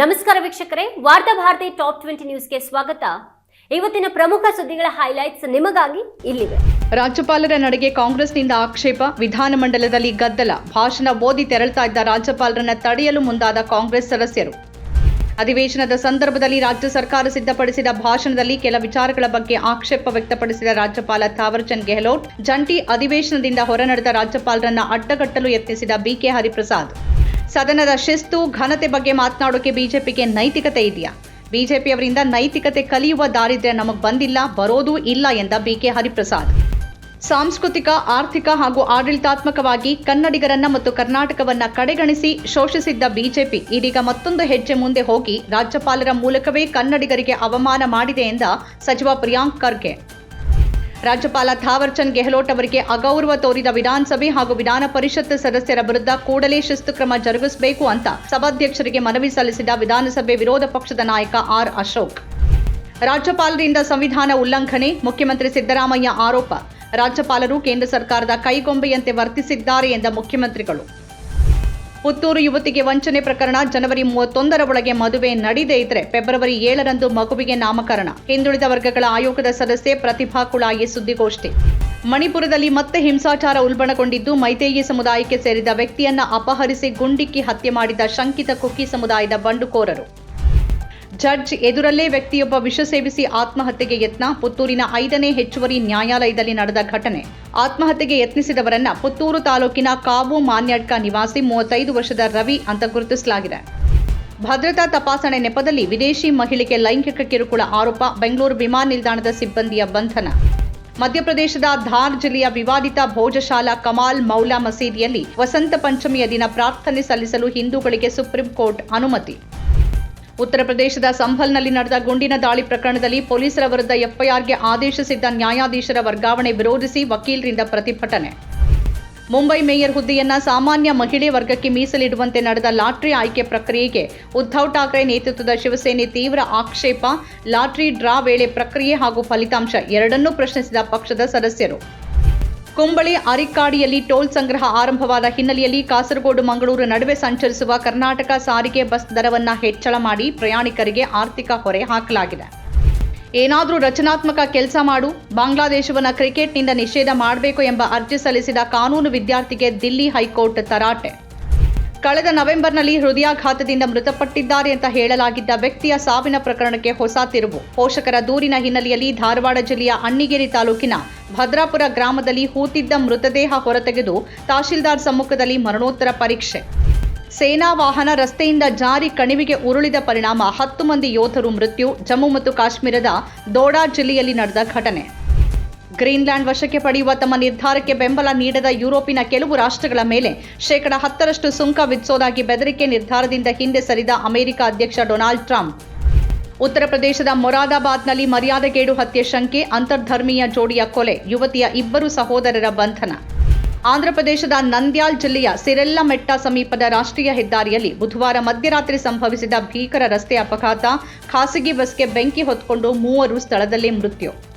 ನಮಸ್ಕಾರ ವೀಕ್ಷಕರೇ, ವಾರ್ತಾ ಭಾರತಿ ಟಾಪ್ ಟ್ವೆಂಟಿ ನ್ಯೂಸ್ಗೆ ಸ್ವಾಗತ. ಇವತ್ತಿನ ಪ್ರಮುಖ ಸುದ್ದಿಗಳ ಹೈಲೈಟ್ಸ್ ನಿಮಗಾಗಿ ಇಲ್ಲಿವೆ. ರಾಜ್ಯಪಾಲರ ನಡೆಗೆ ಕಾಂಗ್ರೆಸ್ನಿಂದ ಆಕ್ಷೇಪ ವಿಧಾನಮಂಡಲದಲ್ಲಿ ಗದ್ದಲ, ಭಾಷಣ ಓದಿ ತೆರಳುತ್ತಾ ಇದ್ದ ರಾಜ್ಯಪಾಲರನ್ನ ತಡೆಯಲು ಮುಂದಾದ ಕಾಂಗ್ರೆಸ್ ಸದಸ್ಯರು. ಅಧಿವೇಶನದ ಸಂದರ್ಭದಲ್ಲಿ ರಾಜ್ಯ ಸರ್ಕಾರ ಸಿದ್ಧಪಡಿಸಿದ ಭಾಷಣದಲ್ಲಿ ಕೆಲ ವಿಚಾರಗಳ ಬಗ್ಗೆ ಆಕ್ಷೇಪ ವ್ಯಕ್ತಪಡಿಸಿದ ರಾಜ್ಯಪಾಲ ಥಾವರ್ಚಂದ್ ಗೆಹ್ಲೋಟ್, ಜಂಟಿ ಅಧಿವೇಶನದಿಂದ ಹೊರನಡೆದ ರಾಜ್ಯಪಾಲರನ್ನ ಅಡ್ಡಗಟ್ಟಲು ಯತ್ನಿಸಿದ ಬಿಕೆ ಹರಿಪ್ರಸಾದ್. ಸದನದ ಶಿಸ್ತು, ಘನತೆ ಬಗ್ಗೆ ಮಾತನಾಡೋಕೆ ಬಿಜೆಪಿಗೆ ನೈತಿಕತೆ ಇದೆಯಾ? ಬಿಜೆಪಿಯವರಿಂದ ನೈತಿಕತೆ ಕಲಿಯುವ ದಾರಿದ್ರ್ಯ ನಮಗೆ ಬಂದಿಲ್ಲ, ಬರೋದೂ ಇಲ್ಲ ಎಂದ ಬಿಕೆ ಹರಿಪ್ರಸಾದ್. ಸಾಂಸ್ಕೃತಿಕ, ಆರ್ಥಿಕ ಹಾಗೂ ಆಡಳಿತಾತ್ಮಕವಾಗಿ ಕನ್ನಡಿಗರನ್ನ ಮತ್ತು ಕರ್ನಾಟಕವನ್ನ ಕಡೆಗಣಿಸಿ ಶೋಷಿಸಿದ್ದ ಬಿಜೆಪಿ ಇದೀಗ ಮತ್ತೊಂದು ಹೆಜ್ಜೆ ಮುಂದೆ ಹೋಗಿ ರಾಜ್ಯಪಾಲರ ಮೂಲಕವೇ ಕನ್ನಡಿಗರಿಗೆ ಅವಮಾನ ಮಾಡಿದೆ ಎಂದ ಸಚಿವ ಪ್ರಿಯಾಂಕ್ ಖರ್ಗೆ. ರಾಜ್ಯಪಾಲ ಥಾವರ್ಚಂದ್ ಗೆಹ್ಲೋಟ್ ಅವರಿಗೆ ಅಗೌರವ ತೋರಿದ ವಿಧಾನಸಭೆ ಹಾಗೂ ವಿಧಾನ ಪರಿಷತ್ ಸದಸ್ಯರ ವಿರುದ್ಧ ಕೂಡಲೇ ಶಿಸ್ತು ಕ್ರಮ ಜರುಗಿಸಬೇಕು ಅಂತ ಸಭಾಧ್ಯಕ್ಷರಿಗೆ ಮನವಿ ಸಲ್ಲಿಸಿದ ವಿಧಾನಸಭೆ ವಿರೋಧ ಪಕ್ಷದ ನಾಯಕ ಆರ್ ಅಶೋಕ್. ರಾಜ್ಯಪಾಲರಿಂದ ಸಂವಿಧಾನ ಉಲ್ಲಂಘನೆ, ಮುಖ್ಯಮಂತ್ರಿ ಸಿದ್ದರಾಮಯ್ಯ ಆರೋಪ. ರಾಜ್ಯಪಾಲರು ಕೇಂದ್ರ ಸರ್ಕಾರದ ಕೈಗೊಂಬೆಯಂತೆ ವರ್ತಿಸಿದ್ದಾರೆ ಎಂದ ಮುಖ್ಯಮಂತ್ರಿಗಳು. ಪುತ್ತೂರು ಯುವತಿಗೆ ವಂಚನೆ ಪ್ರಕರಣ ಜನವರಿ ಮೂವತ್ತೊಂದರ ಒಳಗೆ ಮದುವೆ ನಡೆದೇ ಇದ್ರೆ ಫೆಬ್ರವರಿ ಏಳರಂದು ಮಗುವಿಗೆ ನಾಮಕರಣ. ಹಿಂದುಳಿದ ವರ್ಗಗಳ ಆಯೋಗದ ಸದಸ್ಯೆ ಪ್ರತಿಭಾ ಕುಳಾಯಿ ಸುದ್ದಿಗೋಷ್ಠಿ. ಮಣಿಪುರದಲ್ಲಿ ಮತ್ತೆ ಹಿಂಸಾಚಾರ ಉಲ್ಬಣಗೊಂಡಿದ್ದು ಮೈತೇಯಿ ಸಮುದಾಯಕ್ಕೆ ಸೇರಿದ ವ್ಯಕ್ತಿಯನ್ನ ಅಪಹರಿಸಿ ಗುಂಡಿಕ್ಕಿ ಹತ್ಯೆ ಮಾಡಿದ ಶಂಕಿತ ಕುಕ್ಕಿ ಸಮುದಾಯದ ಬಂಡುಕೋರರು. ಜಡ್ಜ್ ಎದುರಲ್ಲೇ ವ್ಯಕ್ತಿಯೊಬ್ಬ ವಿಷ ಸೇವಿಸಿ ಆತ್ಮಹತ್ಯೆಗೆ ಯತ್ನ. ಪುತ್ತೂರಿನ ಐದನೇ ಹೆಚ್ಚುವರಿ ನ್ಯಾಯಾಲಯದಲ್ಲಿ ನಡೆದ ಘಟನೆ. ಆತ್ಮಹತ್ಯೆಗೆ ಯತ್ನಿಸಿದವರನ್ನ ಪುತ್ತೂರು ತಾಲೂಕಿನ ಕಾವು ಮಾನ್ಯಡ್ಕ ನಿವಾಸಿ ಮೂವತ್ತೈದು ವರ್ಷದ ರವಿ ಅಂತ ಗುರುತಿಸಲಾಗಿದೆ. ಭದ್ರತಾ ತಪಾಸಣೆ ನೆಪದಲ್ಲಿ ವಿದೇಶಿ ಮಹಿಳೆಗೆ ಲೈಂಗಿಕ ಕಿರುಕುಳ ಆರೋಪ. ಬೆಂಗಳೂರು ವಿಮಾನ ನಿಲ್ದಾಣದ ಸಿಬ್ಬಂದಿಯ ಬಂಧನ. ಮಧ್ಯಪ್ರದೇಶದ ಧಾರ್ ಜಿಲ್ಲೆಯ ವಿವಾದಿತ ಭೋಜಶಾಲಾ ಕಮಾಲ್ ಮೌಲಾ ಮಸೀದಿಯಲ್ಲಿ ವಸಂತ ಪಂಚಮಿಯ ದಿನ ಪ್ರಾರ್ಥನೆ ಸಲ್ಲಿಸಲು ಹಿಂದೂಗಳಿಗೆ ಸುಪ್ರೀಂ ಕೋರ್ಟ್ ಅನುಮತಿ. ಉತ್ತರ ಪ್ರದೇಶದ ಸಂಭಲ್ನಲ್ಲಿ ನಡೆದ ಗುಂಡಿನ ದಾಳಿ ಪ್ರಕರಣದಲ್ಲಿ ಪೊಲೀಸರ ವಿರುದ್ಧ ಎಫ್ಐಆರ್ಗೆ ಆದೇಶಿಸಿದ್ದ ನ್ಯಾಯಾಧೀಶರ ವರ್ಗಾವಣೆ ವಿರೋಧಿಸಿ ವಕೀಲರಿಂದ ಪ್ರತಿಭಟನೆ. ಮುಂಬೈ ಮೇಯರ್ ಹುದ್ದೆಯನ್ನ ಸಾಮಾನ್ಯ ಮಹಿಳೆ ವರ್ಗಕ್ಕೆ ಮೀಸಲಿಡುವಂತೆ ನಡೆದ ಲಾಟ್ರಿ ಆಯ್ಕೆ ಪ್ರಕ್ರಿಯೆಗೆ ಉದ್ಧವ್ ಠಾಕ್ರೆ ನೇತೃತ್ವದ ಶಿವಸೇನೆ ತೀವ್ರ ಆಕ್ಷೇಪ, ಲಾಟ್ರಿ ಡ್ರಾ ವೇಳೆ ಪ್ರಕ್ರಿಯೆ ಹಾಗೂ ಫಲಿತಾಂಶ ಎರಡನ್ನೂ ಪ್ರಶ್ನಿಸಿದ ಪಕ್ಷದ ಸದಸ್ಯರು. ಕುಂಬಳಿ ಅರಿಕ್ಕಾಡಿಯಲ್ಲಿ ಟೋಲ್ ಸಂಗ್ರಹ ಆರಂಭವಾದ ಹಿನ್ನೆಲೆಯಲ್ಲಿ ಕಾಸರಗೋಡು ಮಂಗಳೂರು ನಡುವೆ ಸಂಚರಿಸುವ ಕರ್ನಾಟಕ ಸಾರಿಗೆ ಬಸ್ ದರವನ್ನು ಹೆಚ್ಚಳ ಮಾಡಿ ಪ್ರಯಾಣಿಕರಿಗೆ ಆರ್ಥಿಕ ಹೊರೆ ಹಾಕಲಾಗಿದೆ. ಏನಾದರೂ ರಚನಾತ್ಮಕ ಕೆಲಸ ಮಾಡು, ಬಾಂಗ್ಲಾದೇಶವನ್ನು ಕ್ರಿಕೆಟ್ನಿಂದ ನಿಷೇಧ ಮಾಡಬೇಕು ಎಂಬ ಅರ್ಜಿ ಸಲ್ಲಿಸಿದ ಕಾನೂನು ವಿದ್ಯಾರ್ಥಿಗೆ ದಿಲ್ಲಿ ಹೈಕೋರ್ಟ್ ತರಾಟೆ. ಕಳೆದ ನವೆಂಬರ್ನಲ್ಲಿ ಹೃದಯಾಘಾತದಿಂದ ಮೃತಪಟ್ಟಿದ್ದಾರೆ ಅಂತ ಹೇಳಲಾಗಿದ್ದ ವ್ಯಕ್ತಿಯ ಸಾವಿನ ಪ್ರಕರಣಕ್ಕೆ ಹೊಸ ತಿರುವು. ಪೋಷಕರ ದೂರಿನ ಹಿನ್ನೆಲೆಯಲ್ಲಿ ಧಾರವಾಡ ಜಿಲ್ಲೆಯ ಅಣ್ಣಿಗೇರಿ ತಾಲೂಕಿನ ಭದ್ರಾಪುರ ಗ್ರಾಮದಲ್ಲಿ ಹೂತಿದ್ದ ಮೃತದೇಹ ಹೊರತೆಗೆದು ತಹಶೀಲ್ದಾರ್ ಸಮ್ಮುಖದಲ್ಲಿ ಮರಣೋತ್ತರ ಪರೀಕ್ಷೆ. ಸೇನಾ ವಾಹನ ರಸ್ತೆಯಿಂದ ಜಾರಿ ಕಣಿವೆಗೆ ಉರುಳಿದ ಪರಿಣಾಮ ಹತ್ತು ಮಂದಿ ಯೋಧರು ಮೃತ್ಯು, ಜಮ್ಮು ಮತ್ತು ಕಾಶ್ಮೀರದ ದೋಡಾ ಜಿಲ್ಲೆಯಲ್ಲಿ ನಡೆದ ಘಟನೆ. ಗ್ರೀನ್ಲ್ಯಾಂಡ್ ವಶಕ್ಕೆ ಪಡೆಯುವ ತಮ್ಮ ನಿರ್ಧಾರಕ್ಕೆ ಬೆಂಬಲ ನೀಡದ ಯುರೋಪಿನ ಕೆಲವು ರಾಷ್ಟ್ರಗಳ ಮೇಲೆ ಶೇಕಡ ಹತ್ತರಷ್ಟು ಸುಂಕ ವಿಧಿಸೋದಾಗಿ ಬೆದರಿಕೆ ನಿರ್ಧಾರದಿಂದ ಹಿಂದೆ ಸರಿದ ಅಮೆರಿಕ ಅಧ್ಯಕ್ಷ ಡೊನಾಲ್ಡ್ ಟ್ರಂಪ್. ಉತ್ತರ ಪ್ರದೇಶದ ಮೊರಾದಾಬಾದ್ನಲ್ಲಿ ಮರ್ಯಾದಗೇಡು ಹತ್ಯೆ ಶಂಕೆ, ಅಂತರ್ಧರ್ಮೀಯ ಜೋಡಿಯ ಕೊಲೆ, ಯುವತಿಯ ಇಬ್ಬರು ಸಹೋದರರ ಬಂಧನ. ಆಂಧ್ರಪ್ರದೇಶದ ನಂದ್ಯಾಲ್ ಜಿಲ್ಲೆಯ ಸಿರೆಲ್ಲಮೆಟ್ಟ ಸಮೀಪದ ರಾಷ್ಟ್ರೀಯ ಹೆದ್ದಾರಿಯಲ್ಲಿ ಬುಧವಾರ ಮಧ್ಯರಾತ್ರಿ ಸಂಭವಿಸಿದ ಭೀಕರ ರಸ್ತೆ ಅಪಘಾತ, ಖಾಸಗಿ ಬಸ್ಗೆ ಬೆಂಕಿ ಹೊತ್ಕೊಂಡು ಮೂವರು ಸ್ಥಳದಲ್ಲೇ ಮೃತ್ಯು.